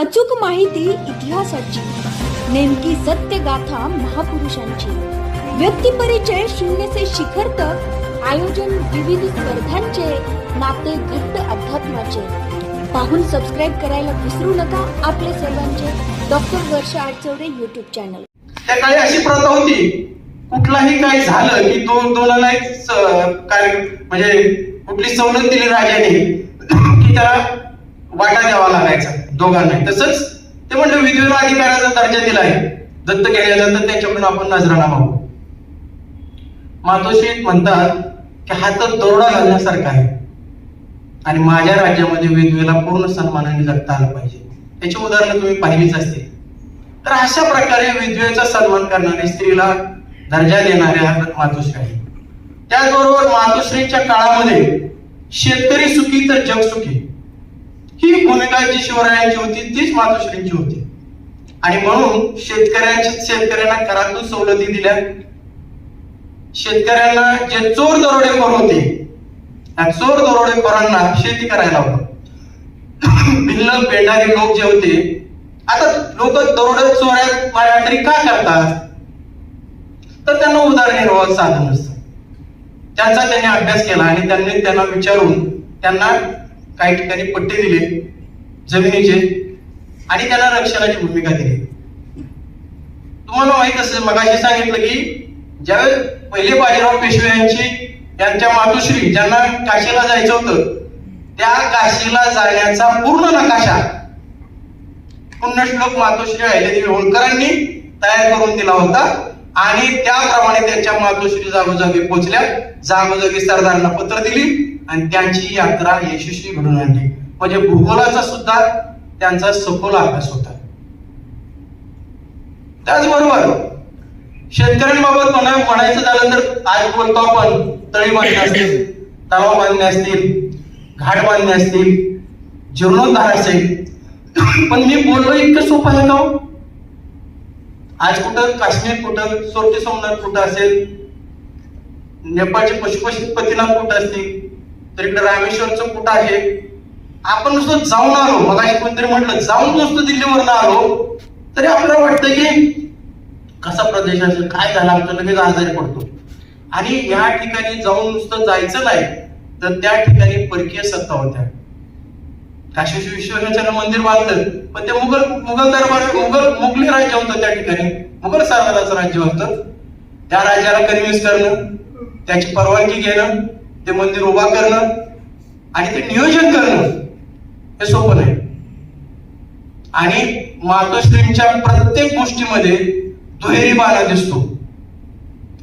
अचूक माहिती इतिहासाची. नेमकी सत्य गाथा महापुरुषांची. व्यक्तिपरिचय शून्य से शिखर तक आयोजन विविध स्पर्धांचे नाते घट्ट अध्यात्माचे. पाहून सबस्क्राईब करायला विसरू नका आपले सर्वांचे. Doctor Varsha Adachawade YouTube channel त्या काळी अशी प्रथा होती. कुठलाही काही झालं की दोन दोनाला एक काय म्हणजे कुठली सवलत दिली राजाने की त्याला वाटा द्यावा लागायचा दोघांना. तसंच ते म्हणलं विधवेला अधिकाराचा दर्जा दिलाय. दत्त केल्या जातात त्याच्याकडून आपण नजराणा मागू मातोश्री म्हणतात की हा तर दरोडा घालण्यासारखा आहे. आणि माझ्या राज्यामध्ये विधवेला पूर्ण सन्मानाने जगता आलं पाहिजे. त्याची उदाहरणं तुम्ही पाहिलीच असतील. तर अशा प्रकारे विधवेचा सन्मान करणाऱ्या स्त्रीला दर्जा देणाऱ्या मातोश्री आहे त्याचबरोबर मातोश्रीच्या काळामध्ये शेतकरी सुखी तर जग सुखी ही भूमिका जी शिवरायांची होती तीच मातोश्रींची होती. आणि म्हणून शेतकऱ्यांची शेतकऱ्यांना करातून सवलती दिल्या. शेतकऱ्यांना जे चोर दरोडेखोर होते त्या चोर दरोडेखोरांना शेती करायला होतं भिल्ल पेंढारी लोक जे होते आता लोक दरोडे चोऱ्या माऱ्या तरी का करतात? तर त्यांना उदरनिर्वाह साधन नसतं त्यांचा त्यांनी अभ्यास केला आणि त्यांनी त्यांना विचारून त्यांना काही ठिकाणी पट्टे दिले जमिनीचे आणि त्यांना रक्षणाची भूमिका दिली. तुम्हाला माहीत असेल मगाशी सांगितलं की ज्यावेळेस पहिले बाजीराव पेशवे यांची यांच्या मातोश्री ज्यांना काशीला जायचं होतं त्या काशीला जाण्याचा पूर्ण नकाशा पुण्यश्लोक मातोश्री अहिल्यादेवी होळकरांनी तयार करून दिला होता. आणि त्याप्रमाणे त्यांच्या मातोश्री जागोजागी पोहोचल्या. जागोजागी सरदारांना पत्र दिली आणि त्यांची यात्रा यशस्वी घडून आणली. म्हणजे भूगोलाचा सुद्धा त्यांचा सखोल अभ्यास होता. त्याचबरोबर शेतकऱ्यांबाबत म्हणा म्हणायचं झालं तर आज बोलतो आपण. तळी बांधणे असतील तलाव बांधणे असतील घाट बांधणे असतील जीर्णोद्धार असेल. पण मी बोललो इतकं सोपं आहे का हो? आज कुठं काश्मीर कुठं सोरटी सोमनाथ कुठं असेल नेपाळचे पशुपतीनाथ कुठं असतील तर इकडे रामेश्वरचं कुठं आहे? आपण नुसतं जाऊन आलो मग कोणतरी म्हटलं जाऊन नुसतं दिल्लीवरनं आलो तरी आपल्याला वाटतं की कसा प्रदेश असेल काय झालं आमचं लगेच आजारी पडतो. आणि या ठिकाणी जाऊन नुसतं जायचं नाही तर त्या ठिकाणी परकीय सत्ता होत्या. काशी विश्वेश्वराचं मंदिर बांधलं. पण ते मुघल मुघल दरबार मुघल मुघली राज्य होतं त्या ठिकाणी. मुघल सरदाराचं राज्य होतं. त्या राज्याला कन्व्हिन्स करणं त्याची परवानगी घेणं ते मंदिर उभा करणं आणि ते नियोजन करणं हे सोपं नाही. आणि मातोश्रींच्या प्रत्येक गोष्टीमध्ये दुहेरी बाणा दिसतो.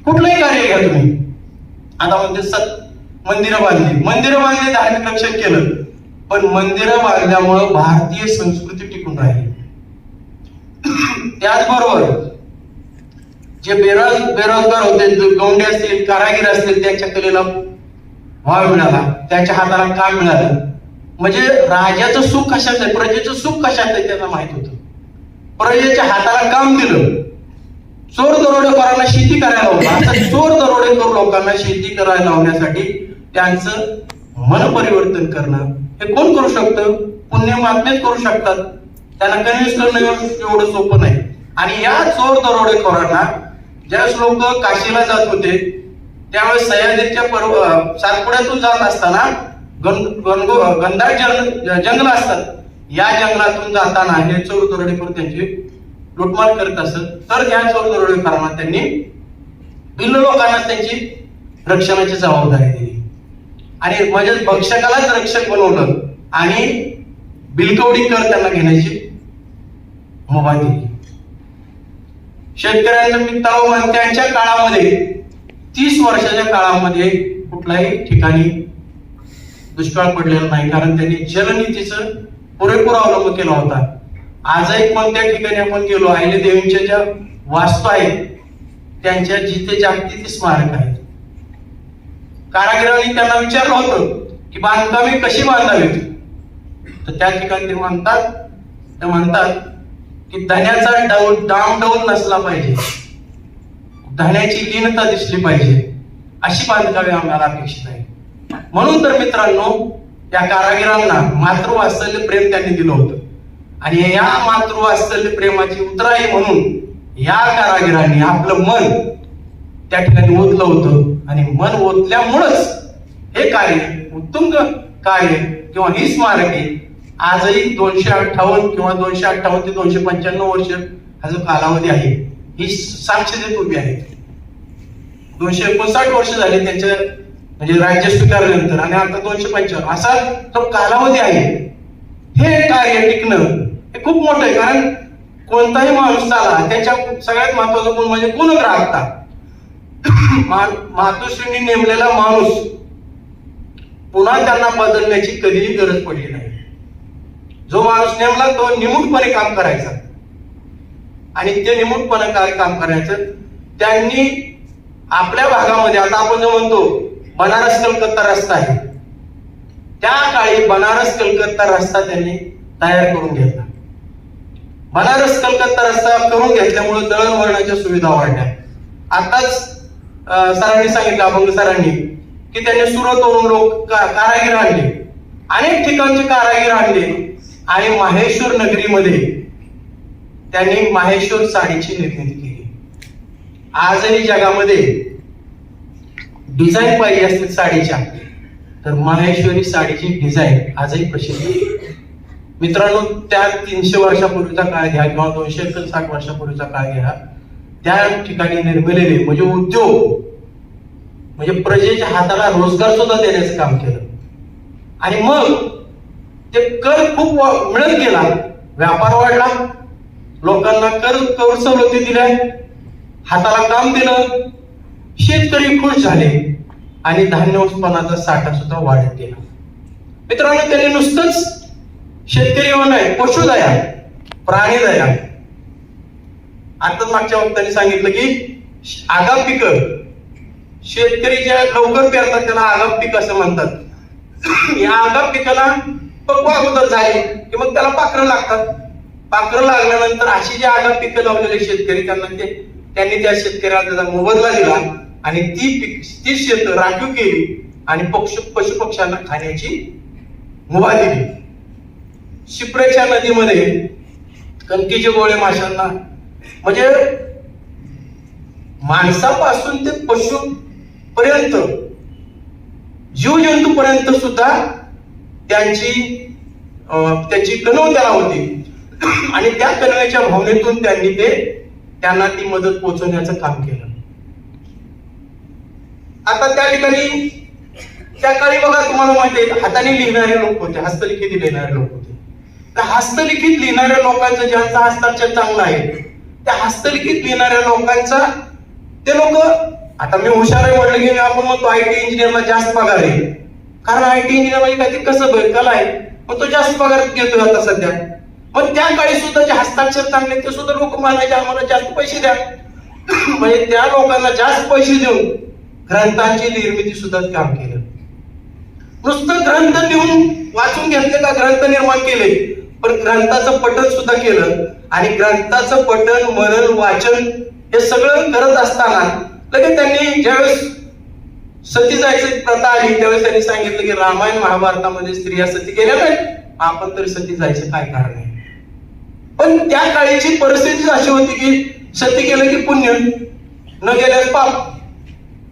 कुठलंही कार्य घ्या तुम्ही. आता म्हणते सत मंदिरं बांधली. मंदिरं बांधली धार्मिक रक्षण केलं. पण मंदिरं बांधल्यामुळं भारतीय संस्कृती टिकून राहिली. त्याचबरोबर जे बेरोज बेरोजगार होते जे गौंडे असतील कारागीर असतील त्यांच्या कलेला वाव मिळाला. त्याच्या हाताला काम मिळालं? म्हणजे राजाचं सुख कशात आहे? प्रजेचं सुख कशात आहे त्यांना माहीत होतं. प्रजेच्या हाताला काम दिलं. चोर दरोडेखोरांना शेती करायला लावलं. आता चोर दरोडेखोर लोकांना शेती करायला लावण्यासाठी त्यांचं मन परिवर्तन करणं ते कोण करू शकतं? पुण्यमात्मेच करू शकतात. त्यांना कन्व्हिन्स करणं एवढं सोपं नाही. आणि या चोर दरोडेखोरांना ज्यावेळेस लोक काशीला जात होते त्यावेळेस सह्याद्रीच्या पर्व सातपुड्यातून जात असताना गंधार जंग जंगल असतात. या जंगलातून जाताना हे चोर दरोडेखोर त्यांची लुटमार करत असत. तर या चोर दरोडेखोरांना त्यांनी भिल्ल लोकांना त्यांची रक्षणाची जबाबदारी दिली. आणि म्हणजे भक्षकालाच रक्षक बनवलं आणि बिलकवडी कर त्यांना घेण्याची मुभा दिली. शेतकऱ्यांचं मी त्यांच्या काळामध्ये तीस वर्षाच्या काळामध्ये कुठल्याही ठिकाणी दुष्काळ पडलेला नाही कारण त्यांनी जलनीतीचं पुरेपूर अवलंब केला होता. आजही कोणत्या ठिकाणी आपण गेलो आहिले देवींच्या ज्या वास्तू आहेत त्यांच्या जिथे जागतिक ते स्मारक आहे. कारागिरांनी त्यांना विचारलं होतं की बांधकामे कशी बांधावीत? तर त्या ठिकाणी ते म्हणतात ते म्हणतात की धन्याचा डाऊन डाऊन नसला पाहिजे. धन्याची लीनता दिसली पाहिजे. अशी बांधकामे आम्हाला अपेक्षित आहे म्हणून तर मित्रांनो त्या कारागिरांना मातृवात्सल्य प्रेम त्यांनी दिलं होतं. आणि या मातृवात्सल्य प्रेमाची उतराई म्हणून या कारागिरांनी आपलं मन त्या ठिकाणी ओतलं होतं. आणि मन ओतल्यामुळंच हे कार्य उत्तुंग कार्य किंवा ही स्मारके आजही दोनशे अठ्ठावन्न किंवा दोनशे अठ्ठावन्न ते दोनशे पंच्याण्णव वर्ष हा जो कालावधी आहे ही साक्ष देत उभी आहे. दोनशे एकोणसाठ वर्ष झाले त्यांच्या म्हणजे राज्य स्वीकारल्यानंतर आणि आता दोनशे पंच्याण्णव. असा जो कालावधी आहे हे कार्य टिकणं हे खूप मोठं आहे. कारण कोणताही माणूस आला त्याच्या सगळ्यात महत्त्वाचा गुण म्हणजे गुणग्राहकता. मा- मातोश्रींनी नेमलेला माणूस पुन्हा त्यांना बदलण्याची कधीही गरज पडली नाही. जो माणूस नेमला तो निमूटपणे काम करायचा. आणि ते निमूटपणे काय काम करायचं? त्यांनी आपल्या भागामध्ये आता आपण जो म्हणतो बनारस कलकत्ता रस्ता आहे. त्या काळी बनारस कलकत्ता रस्ता त्यांनी तयार करून घेतला. बनारस कलकत्ता रस्ता करून घेतल्यामुळे दळणवळणाच्या सुविधा वाढल्या. आताच सरांनी सांगितलं अभंग सरांनी की त्यांनी सुरतवरून लोक कारागीर आणले. अनेक ठिकाणचे कारागीर आणले. आणि माहेश्वर नगरीमध्ये त्यांनी माहेश्वर साडीची निर्मिती केली. आजही जगामध्ये डिझाईन पाहिजे असतील साडीच्या. तर माहेश्वरी साडीची डिझाईन आजही प्रसिद्ध मित्रांनो त्या तीनशे वर्षापूर्वीचा काळ घ्या किंवा दोनशे साठ वर्षापूर्वीचा काळ घ्या. त्या ठिकाणी निर्मिलेले म्हणजे उद्योग म्हणजे प्रजेच्या हाताला रोजगार सुद्धा देण्याचं काम केलं. आणि मग ते कर खूप मिळत गेला. व्यापार वाढला. लोकांना कर कर सवलती दिल्या. हाताला काम दिलं. शेतकरी खुश झाले. आणि धान्य उत्पन्नाचा साठा सुद्धा वाढत गेला. मित्रांनो त्यांनी नुसतंच शेतकरी हो नाही पशुदया प्राणीदया आता मागच्या वक्तांनी सांगितलं की आगाम पिक. शेतकरी ज्या लवकर पेरतात त्याला आगाम पीक असं म्हणतात. या आगाम पिकाला पक्व अगोदर झाले की मग त्याला पाखरं लागतात. पाखरं लागल्यानंतर अशी जी आगाम पिकं लावलेले शेतकरी त्यांना ते त्यांनी त्या शेतकऱ्याला त्याचा मोबदला दिला आणि ती पीक ती शेत राखीव केली आणि पक्षी पशु पक्ष्यांना खाण्याची मुभा दिली. शिप्रेच्या नदीमध्ये कणकीचे गोळे माशांना म्हणजे माणसापासून ते पशु पर्यंत जीवजंतू पर्यंत सुद्धा त्यांची त्याची कणव त्याला होती. आणि त्या कणवेच्या भावनेतून त्यांनी ते त्यांना ती मदत पोहोचवण्याचं काम केलं. आता त्या ठिकाणी त्या काळी बघा तुम्हाला माहिती आहे हाताने लिहिणारे लोक होते हस्तलिखित लिहिणारे लोक होते. तर हस्तलिखित लिहिणाऱ्या लोकांचं ज्यांचा हस्ताक्षर चांगला आहे त्या हस्तलिखित लिहिणाऱ्या लोकांचा ते लोक आता मी हुशार आहे म्हटलं की आपण म्हणतो आय टी इंजिनियरला जास्त पगार आहे. कारण आय टी इंजिनियर म्हणजे काहीतरी कसं बघ कला आहे? मग तो जास्त पगार घेतोय आता सध्या. पण त्या काळी सुद्धा जे हस्ताक्षर चांगले ते सुद्धा लोक मानायचे आम्हाला जास्त पैसे द्या. म्हणजे त्या लोकांना जास्त पैसे देऊन ग्रंथांची निर्मिती सुद्धा काम केलं. नुसतं ग्रंथ लिहून वाचून घेतले का ग्रंथ निर्माण केले? पण ग्रंथाचं पठण सुद्धा केलं. आणि ग्रंथाचं पठण मनन वाचन हे सगळं करत असताना लगेच त्यांनी ज्यावेळेस सती जायची प्रथा आली त्यावेळेस त्यांनी सांगितलं की रामायण महाभारतामध्ये स्त्रिया सती गेल्या नाहीत. आपण तरी सती जायचं काय कारण आहे? पण त्या काळीची परिस्थिती अशी होती की सती केलं की पुण्य न गेल्यास पाप.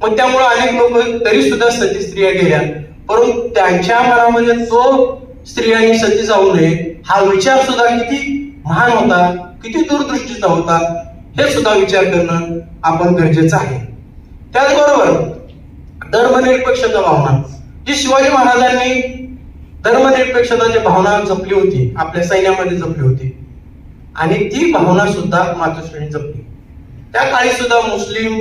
मग त्यामुळे अनेक लोक तरी सुद्धा सती स्त्रिया गेल्या. परंतु त्यांच्या मनामध्ये तो स्त्रियांनी सती जाऊ नये. हा विचार सुद्धा किती महान होता किती दूरदृष्टीचा होता हे सुद्धा विचार करणं आपण गरजेचं आहे. त्याचबरोबर धर्मनिरपेक्षता भावना जी शिवाजी महाराजांनी धर्मनिरपेक्षताची भावना जपली होती आपल्या सैन्यामध्ये जपली होती आणि ती भावना सुद्धा मातोश्रीने जपली. त्या काळी सुद्धा मुस्लिम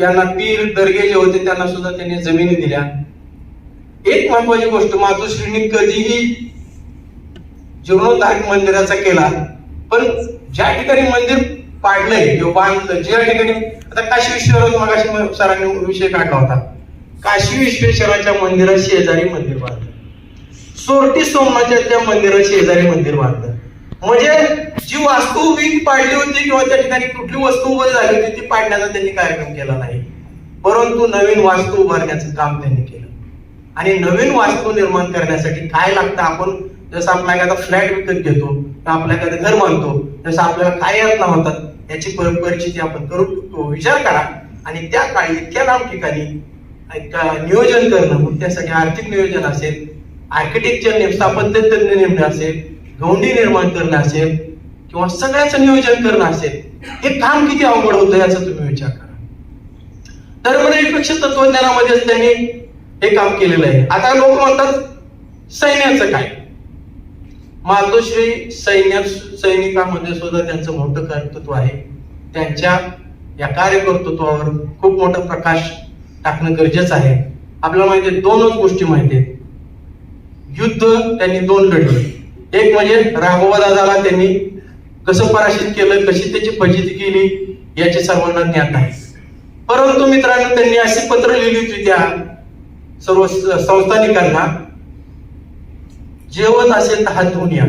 यांना पीर दर्गे जे होते त्यांना सुद्धा त्यांनी जमिनी दिल्या. एक महत्वाची गोष्ट मातोश्रीने कधीही जीर्णोद्धार मंदिराचा केला. पण ज्या ठिकाणी मंदिर पाडलंय किंवा बांधलं ज्या ठिकाणी आता काशी विश्वेश्वर मगाशी सरांनी विषय काढला होता. काशी विश्वेश्वराच्या मंदिरा शेजारी मंदिर बांधलं. सोरटी सोमनाथच्या त्या मंदिरा शेजारी मंदिर बांधलं. म्हणजे जी वास्तू उभी पाडली होती किंवा त्या ठिकाणी कुठली वस्तू उभं झाली होती ती पाडण्याचा त्यांनी कार्यक्रम केला नाही. परंतु नवीन वास्तू उभारण्याचं काम त्यांनी केलं. आणि नवीन वास्तू निर्माण करण्यासाठी काय लागतं आपण जसं आपण एखादा फ्लॅट विकत घेतो तर आपलं एखादं घर बांधतो जसं आपल्याला काय यातना होतात याची पर- परिस्थिती आपण करू विचार करा. आणि त्या काळी इतक्या लांब ठिकाणी नियोजन करणं मग त्यासाठी आर्थिक नियोजन असेल आर्किटेक्चर स्थापत्य तज्ञ नेमणं असेल गौंडी निर्माण करणं असेल किंवा सगळ्याचं नियोजन करणं असेल हे काम किती अवघड होतं याचा तुम्ही विचार करा. धर्मनिरपेक्ष तत्वज्ञानामध्येच त्यांनी हे काम केलेलं आहे. आता लोक म्हणतात सैन्याचं काय? मातोश्री सैन्य सैनिकांमध्ये सुद्धा त्यांचं मोठं कर्तृत्व आहे. त्यांच्या या कार्यकर्तृत्वावर खूप मोठा प्रकाश टाकणं गरजेचं आहे. आपल्याला माहिती आहे दोनच गोष्टी माहिती आहेत. युद्ध त्यांनी दोन लढले एक म्हणजे राघोबा दादाला त्यांनी कसं पराशित केलं कशी त्याची फजिती केली याचे सर्वांना ज्ञात आहे. परंतु मित्रांनो त्यांनी अशी पत्र लिहिली होती त्या सर्व स- संस्थानिकांना जेवण असेल तर हात धुवून या.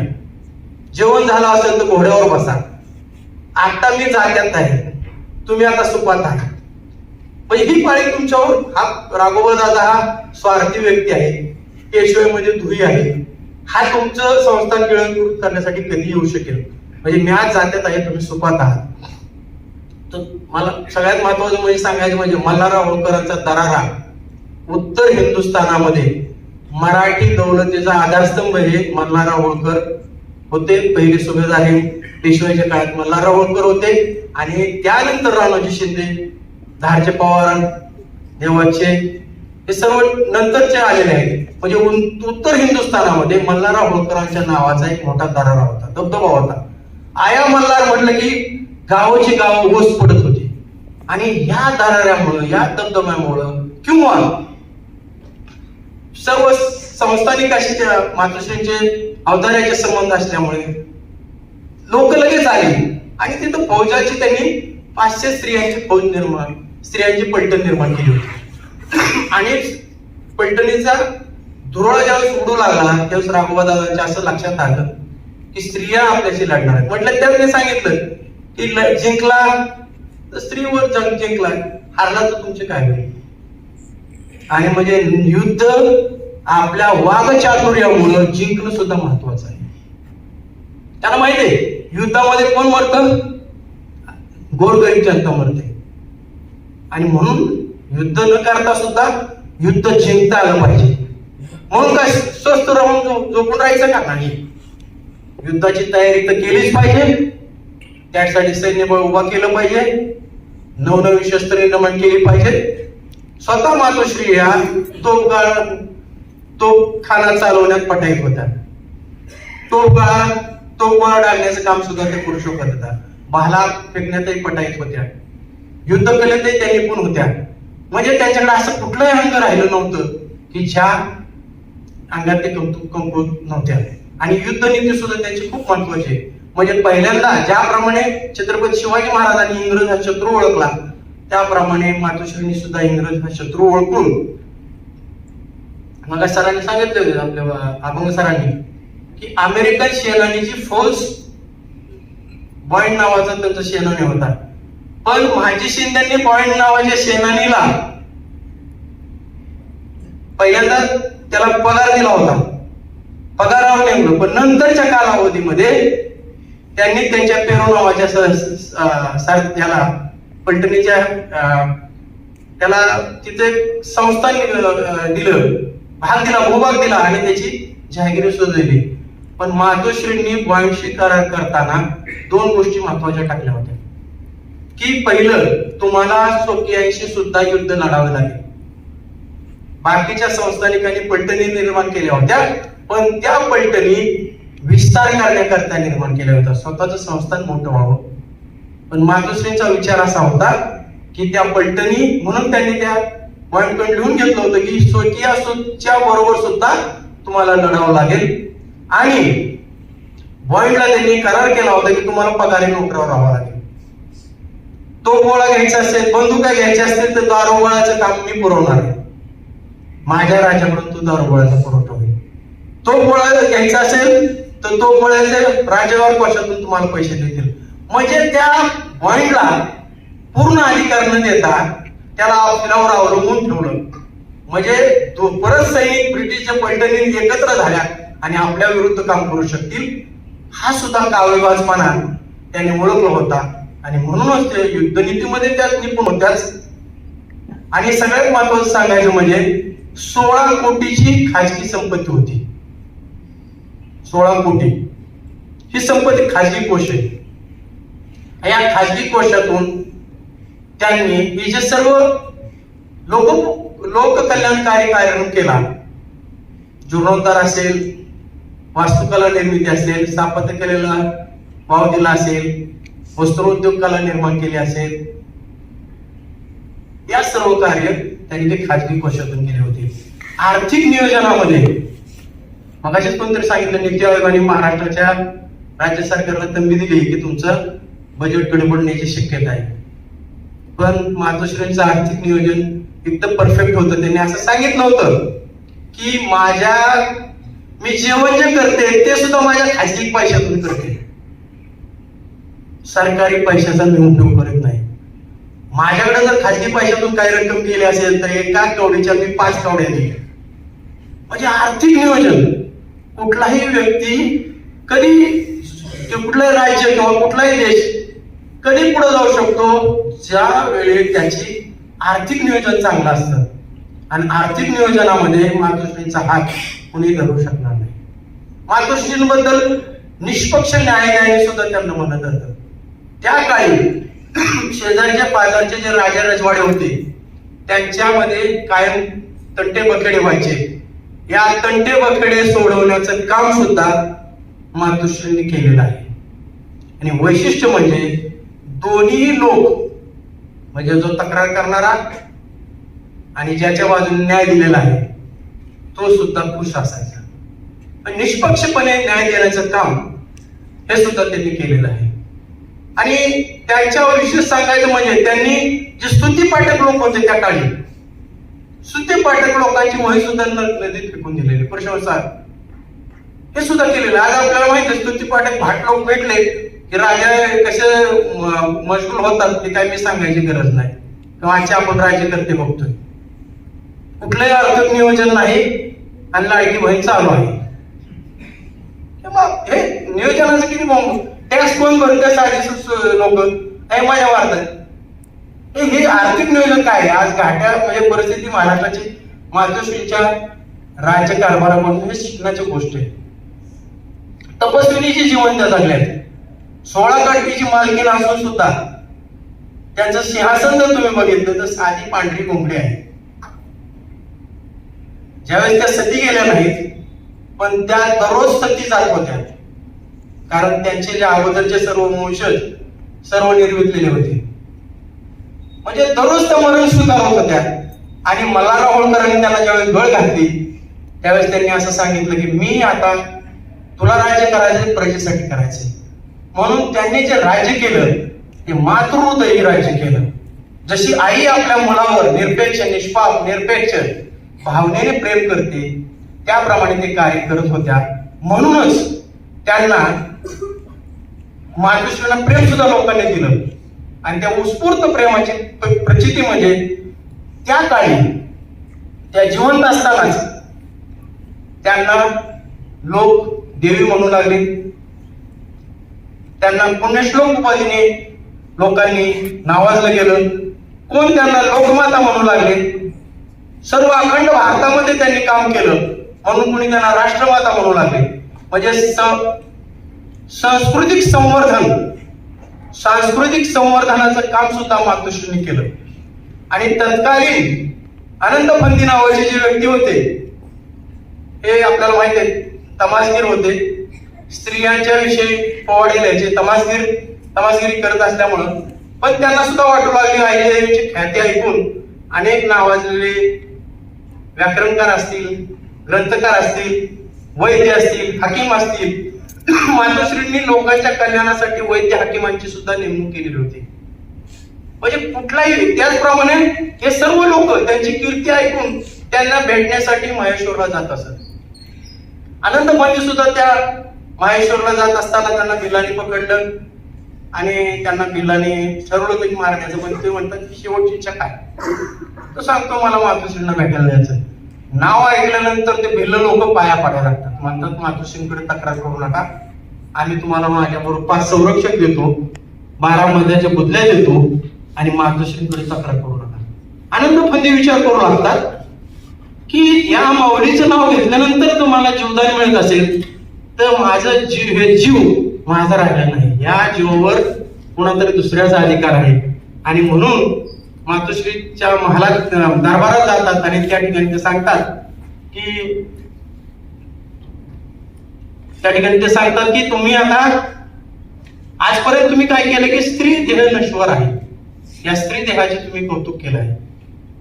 जेवण झालं असेल तर घोड्यावर बसा. आता मी जाग्यात आहे. तुम्ही आता सुपात आहात म्हणजे ही पाळी तुमच्यावर हा राघोबा दादा हा स्वार्थी व्यक्ती आहे. पेशवेमध्ये धुई आहे. हा तुमचं संस्थान गिळंकृत करण्यासाठी कधी येऊ शकेल? म्हणजे मी आज जात्यात आहे तुम्ही सुपात आहात. तर मला सगळ्यात महत्वाचं म्हणजे सांगायचं म्हणजे मल्हारराव होळकरांचा दरारा उत्तर हिंदुस्थानामध्ये मराठी दौलतीचा आधारस्तंभ हे मल्हारराव होळकर होते. पहिले सुभेदार हे पेशवाईच्या काळात मल्हारराव होळकर होते. आणि त्यानंतर रामोजी शिंदे धारचे पवार देवाचे हे सर्व नंतरचे आलेले आहेत. म्हणजे उत्तर हिंदुस्थानामध्ये मल्हारराव होळकरांच्या नावाचा एक मोठा दरारा होता. धबधबा होता. आया मल्हार म्हटलं की गावाची गाव ओस पडत होती. आणि ह्या दराऱ्यामुळं या दबदब्यामुळं किंवा सर्व संस्थानिकाशी त्या मातोश्रींचे अवधाऱ्याचे संबंध असल्यामुळे लोक लगेच आले. आणि तिथं फौजाची त्यांनी पाचशे स्त्रियांची फौज निर्माण स्त्रियांची पलटण निर्माण केली होती. आणि पलटणीचा धुरळा ज्यावेळेस उडू लागला त्यावेळेस राघोबा दादांच्या असं लक्षात आलं की स्त्रिया आपल्याशी लढणार आहेत. म्हटलं त्यांनी सांगितलं की ल- जिंकला तर स्त्रीवर जंग जिंकला हारला तर तुमचे काय होईल? आणि म्हणजे युद्ध आपल्या वागचातुर्यामुळं जिंकणं सुद्धा महत्वाचं आहे. त्याला माहिती आहे युद्धामध्ये कोण मरत? गोरगरीब जनता मरते. आणि म्हणून युद्ध न करता सुद्धा युद्ध जिंकता आलं पाहिजे. म्हणून काय स्वस्त राहून झोपून राहायचं का? नाही. युद्धाची तयारी तर केलीच पाहिजे. त्यासाठी सैन्यबळ उभा केलं पाहिजे. नवनवीन शस्त्र निर्माण केली पाहिजे. स्वतः मातोश्री या तो तो खाना चालवण्यात पटाईत होत्या तो गळा तो गोळा डागण्याचं काम सुद्धा ते पुरुषो करत होता. भाला फेकण्यातही पटाईत होत्या. युद्ध कलेतही त्या निपुण होत्या. म्हणजे त्यांच्याकडे असं कुठलंही अंग राहिलं नव्हतं की ज्या अंगात ते कमतू कमकुवत नव्हत्या. आणि युद्ध नीती सुद्धा त्यांची खूप महत्वाची आहे. म्हणजे पहिल्यांदा ज्याप्रमाणे छत्रपती शिवाजी महाराजांनी इंग्रज हा शत्रू ओळखला त्याप्रमाणे मातोश्रींनी सुद्धा इंग्रज हा शत्रू ओळखून मग सरांनी सांगितलं होते आपल्या अभंग सरांनी की अमेरिकन सेनानीची फौज बॉइंड नावाचा त्यांचा सेनानी होता. पण माझी शिंद्यांनी बॉइंड नावाच्या सेनानीला पहिल्यांदा त्याला पगार दिला होता. पगारावर नेमलं पण नंतरच्या कालावधीमध्ये त्यांनी त्यांच्या पेरू नावाच्या त्याला पलटणीच्या अं, त्याला तिथे संस्थान दिलं. भाग दिला भूभाग दिला आणि त्याची जहागिरी सुचवली. पण मातोश्रींनी बॉइंडशी करार करताना दोन गोष्टी महत्त्वाच्या टाकल्या होत्या. की पहिलं तुम्हाला सोकियांशी सुद्धा युद्ध लढावं लागेल. बाकीच्या संस्थानिकांनी पलटणी निर्माण केल्या होत्या पण त्या पलटणी विस्तार करण्याकरता निर्माण केल्या होत्या. स्वतःच संस्थान मोठं व्हावं. पण मातोश्रींचा विचार असा होता की त्या पलटणी म्हणून त्यांनी त्या पॉइंट लिहून घेतलं होतं की स्वकीयाच्या बरोबर सुद्धा तुम्हाला लढावं लागेल. आणि पॉइंटला त्यांनी करार केला होता की तुम्हाला पगारी नोकऱ्यावर राहावं लागेल. तो गोळा घ्यायचा असेल बंदुका घ्यायच्या असतील तर दारुगोळाचं काम मी पुरवणार आहे. माझ्या राजाकडून तो दारुगोळ्याचा पुरवठा होईल तो गोळा घ्यायचा असेल तर तो गोळ्याचे राज्यावर कोशातून तुम्हाला पैसे देतील. म्हणजे त्या पॉइंटला पूर्ण अधिकार न देता त्याला आपल्यावर अवलंबून ठेवलं. म्हणजे तो परत सैनिक ब्रिटिशच्या पलटणी एकत्र झाल्या आणि आपल्या विरुद्ध काम करू शकतील हा सुद्धा कावेबाजपणा त्यांनी ओळखला होता. आणि म्हणूनच ते युद्धनीतीमध्ये त्यात निपुण होत्याच. आणि सगळ्यात महत्वाचं सांगायचं म्हणजे सोळा कोटीची खाजगी संपत्ती होती. सोळा कोटी. ही संपत्ती खाजगी कोश आहे. या खाजगी कोशातून त्यांनी हे जे सर्व लोक लोककल्याणकारी कार्यक्रम केला. जीर्णोद्धार असेल वास्तुकला निर्मिती असेल स्थापत्य कलेला वाव दिला असेल वस्त्रोद्योग कला निर्माण केली असेल. या सर्व कार्य त्यांनी ते खाजगी कोशातून केले होते. आर्थिक नियोजनामध्ये मगाशीच कोणतरी सांगितलं नीती आयोगाने महाराष्ट्राच्या राज्य सरकारला तंबी दिली की तुमचं बजेट पडण्याची शक्यता आहे. पण मातोश्रींचं आर्थिक नियोजन एकदम परफेक्ट होतं. त्यांनी असं सांगितलं होतं की माझ्या मी जेवण जे करते ते सुद्धा माझ्या खाजगी पैशातून करते. सरकारी पैशाचा मी उपयोग करत नाही. माझ्याकडे जर खाजगी पैशातून काही रक्कम गेली असेल तर एका कवडीच्या मी पाच कवड्या दिल्या. म्हणजे आर्थिक नियोजन. कुठलाही व्यक्ती कधी किंवा कुठलंही राज्य किंवा कुठलाही देश कधी पुढे जाऊ शकतो? ज्या वेळी त्याची आर्थिक नियोजन चांगलं असतं. आणि आर्थिक नियोजनामध्ये मातोश्रींचा हात कुणी धरू शकणार नाही. मातोश्रींबद्दल निष्पक्ष न्यायालयाने सुद्धा त्यांना म्हणत जातं त्या काळी शेजारच्या पाजारचे जे राजा रजवाडे होते त्यांच्यामध्ये कायम तंटे बखेडे व्हायचे. या तंटे बखेडे सोडवण्याचं काम सुद्धा मातोश्रींनी केलेलं आहे. आणि वैशिष्ट्य म्हणजे दोन्ही लोक म्हणजे जो तक्रार करणारा आणि ज्याच्या बाजूने न्याय दिलेला आहे तो सुद्धा खुश असायचा. पण निष्पक्षपणे न्याय देण्याचं काम हे सुद्धा त्यांनी केलेलं आहे. आणि त्यांच्यावर विशेष सांगायचं म्हणजे त्यांनी जे स्तुती पाठक लोक होते त्या काळी स्तुती पाठक लोकांची वही सुद्धा न- नदीत फेकून दिलेली. प्रशंसा हे सुद्धा केलेलं आज आपल्याला माहिती स्तुतीपाठक स्तुती पाठक भाट लोक भेटले की राजा कसे मशगूल होतात ते काय मी सांगायची गरज नाही. किंवा आजचे आपण राज्यकर्ते बघतोय. कुठलंही आर्थिक नियोजन नाही आणि लाडकी बहीण चालू आहे. हे नियोजनाचं किती टॅक्स कोण भरते साडेसच लोक. हे माझ्या वार्तात हे हे आर्थिक नियोजन काय आहे? आज घाट्या म्हणजे परिस्थिती महाराष्ट्राची मातोश्रीच्या राज्यकारभारामधून हे शिकण्याची गोष्ट आहे. तपस्विनीची जीवन त्या जगल्यात. सोळा गडकीची मालकीन असून सुद्धा त्यांचं सिंहासन जर तुम्ही बघितलं तर साधी पांढरी कोंबडी आहे. ज्यावेळेस त्या सती गेल्या नाहीत पण त्या दररोज सती जात होत्या. कारण त्यांचे जे अगोदरचे सर्व वंशज सर्व निर्मितलेले होते. म्हणजे दररोज त्या मरण स्वीकारत होत्या. आणि मल्हारराव होळकरांनी त्यांना ज्यावेळेस गळ घातली त्यावेळेस त्यांनी असं सांगितलं की मी आता तुला राज्य करायचं प्रजेसाठी करायचे. म्हणून त्यांनी जे राज्य केलं ते मातृदयी राज्य केलं. जशी आई आपल्या मुलावर निरपेक्ष निष्पाप निरपेक्ष भावनेने प्रेम करते त्याप्रमाणे ते कार्य करत होत्या. म्हणूनच त्यांना मातोश्रीला प्रेम सुद्धा लोकांनी दिलं. आणि त्या उत्स्फूर्त प्रेमाची प्रचिती म्हणजे त्या काळी त्या जिवंत असतानाच त्यांना लोक देवी म्हणू लागले. त्यांना पुण्यश्लोक उपाधीने लोकांनी नावाजलं गेलं. कोण त्यांना लोकमाता म्हणू लागले? सर्व अखंड भारतामध्ये त्यांनी काम केलं. म्हणून कोणी त्यांना राष्ट्रमाता म्हणू लागले. म्हणजे स- सांस्कृतिक संवर्धन सांस्कृतिक संवर्धनाचं काम सुद्धा मातोश्रीने केलं. आणि तत्कालीन आनंद फंदी नावाचे जे व्यक्ती होते हे आपल्याला माहिती आहे तमासगीर होते. स्त्रियांच्या विषयी पोवाडे लिहायचे तमासगीर तमासगिरी करत असल्यामुळं पण त्यांना सुद्धा वाटू लागली आईदेवीची ख्याती ऐकून. अनेक नावाजलेले व्याकरणकार असतील ग्रंथकार असतील वैद्य असतील हकीम असतील. मातोश्रींनी लोकांच्या कल्याणासाठी वैद्य हकीमांची सुद्धा नेमणूक केलेली होती. म्हणजे कुठलाही त्याचप्रमाणे हे सर्व लोक त्यांची कीर्ती ऐकून त्यांना भेटण्यासाठी महेश्वरला जात असत. आनंद म्हणजे सुद्धा त्या महेश्वरला जात असताना त्यांना बिलानी पकडलं आणि त्यांना बिलाने ठरवलं की मारण्याचं पण ते म्हणतात की शेवटची इच्छा काय? तो सांगतो मला मातोश्रींना भेटायला जायचं नाव ऐकल्यानंतर ते भिल्ल लोक पाया पाडायला लागतात. म्हणतात मातोश्रींकडे तक्रार करू नका. आम्ही तुम्हाला माझ्याबरोबर पाच संरक्षक देतो बारा मध्याच्या बुदल्या देतो आणि मातोश्रींकडे तक्रार करू नका. आनंद फंदे विचार करू लागतात की या माऊलीचं नाव घेतल्यानंतर तुम्हाला जीवदान मिळत असेल. तर माझं जीव हे जीव माझा राहिला नाही. या जीवावर कुणातरी दुसऱ्याचा अधिकार आहे. आणि म्हणून मातोश्रीच्या महालात दरबारात जातात आणि त्या ठिकाणी ते सांगतात की त्या ठिकाणी ते सांगतात की तुम्ही आता आजपर्यंत तुम्ही काय केलं की स्त्री देह नश्वर आहे. या स्त्री देहाचे तुम्ही कौतुक केलं आहे.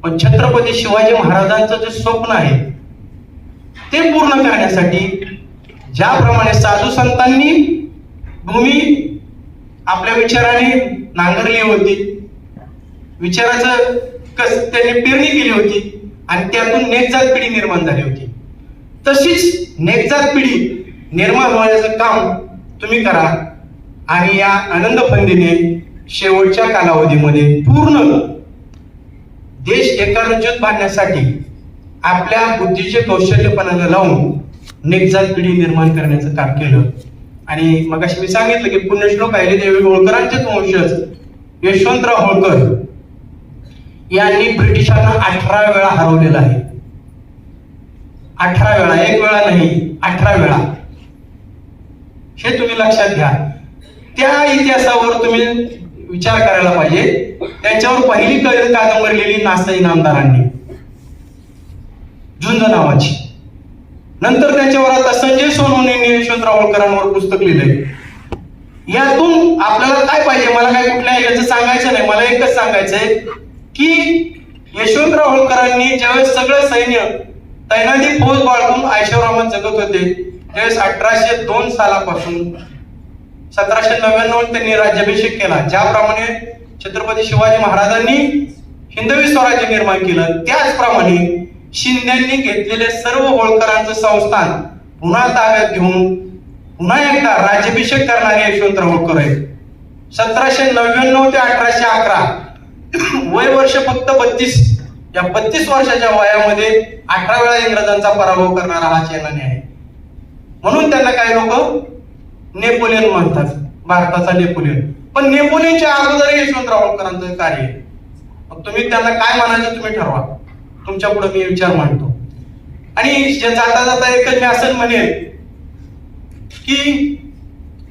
पण छत्रपती शिवाजी महाराजांचं जे स्वप्न आहे ते पूर्ण करण्यासाठी ज्याप्रमाणे साधू संतांनी भूमी आपल्या विचाराने नांगरली होती. विचाराचं कस त्यांनी पेरणी केली होती आणि त्यातून नेकजात पिढी निर्माण झाली होती. तशीच नेकजात पिढी निर्माण होण्याचं काम तुम्ही करा आणि या आनंद फंदीने शेवटच्या कालावधीमध्ये पूर्ण देश एकात्मित बांधण्यासाठी आपल्या बुद्धीचे कौशल्यपणाला लावून नेकजात पिढी निर्माण करण्याचं काम केलं. आणि मग मी सांगितलं की पुण्यश्लोक आहे देवी होळकरांचेच वंशज यशवंतराव होळकर यांनी ब्रिटिशांना अठरा वेळा हरवलेला आहे. अठरा वेळा एक वेळा नाही अठरा वेळा. हे तुम्ही लक्षात घ्या. त्या इतिहासावर तुम्ही विचार करायला पाहिजे. त्यांच्यावर पहिली कादंबरी लिहिली नासाई नामदारांनी. झुंज नावाची. नंतर त्याच्यावर आता संजय सोनवणे यशवंतराव होळकरांवर पुस्तक लिहिलंय. यातून आपल्याला काय पाहिजे? मला काय कुठल्या याचं सांगायचं नाही. मला एकच सांगायचंय की यशवंतराव होळकरांनी ज्यावेळेस सगळं सैन्य तैनाती फौज बाळगून आयशवरामात जगत होते त्यावेळेस अठराशे दोन सालापासून सतराशे नव्याण्णव त्यांनी राज्याभिषेक केला. ज्याप्रमाणे छत्रपती शिवाजी महाराजांनी हिंदवी स्वराज्य निर्माण केलं. त्याचप्रमाणे शिंद्यांनी घेतलेले सर्व होळकरांचं संस्थान पुन्हा ताब्यात घेऊन पुन्हा एकदा राज्याभिषेक करणारे यशवंतराव होळकर आहेत. सतराशे नव्याण्णव ते अठराशे अकरा वय वर्ष फक्त बत्तीस या बत्तीस वर्षाच्या वयामध्ये अठरा वेळा इंग्रजांचा पराभव करणारा हा चेनाने आहे. म्हणून त्यांना काही लोक नेपोलियन म्हणतात भारताचा नेपोलियन. पण नेपोलियनच्या अगोदर यशवंतराव होळकरांचं कार्य आहे. मग तुम्ही त्यांना काय म्हणायचं तुम्ही ठरवा. तुमच्यापुढे मी विचार मांडतो. आणि जाता जाता एकच मी असं म्हणेल की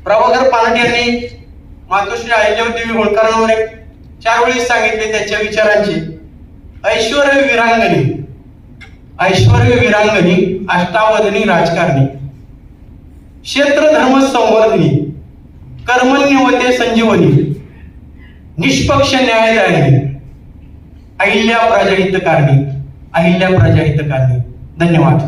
प्रभाकर पालट यांनी मातोश्री अहिल्याव देवी होळकरांवर एक चार वेळेस सांगितले त्यांच्या विचारांची. ऐश्वर्य विरांगणी. ऐश्वर्य विरांगणी अष्टावधनी राजकारणी. क्षेत्र धर्म संवर्धनी. कर्मण्यवते संजीवनी. निष्पक्ष न्यायदायिनी. अहिल्या प्रजाहितकारणी अहिल्या प्रजाहितकारणी धन्यवाद.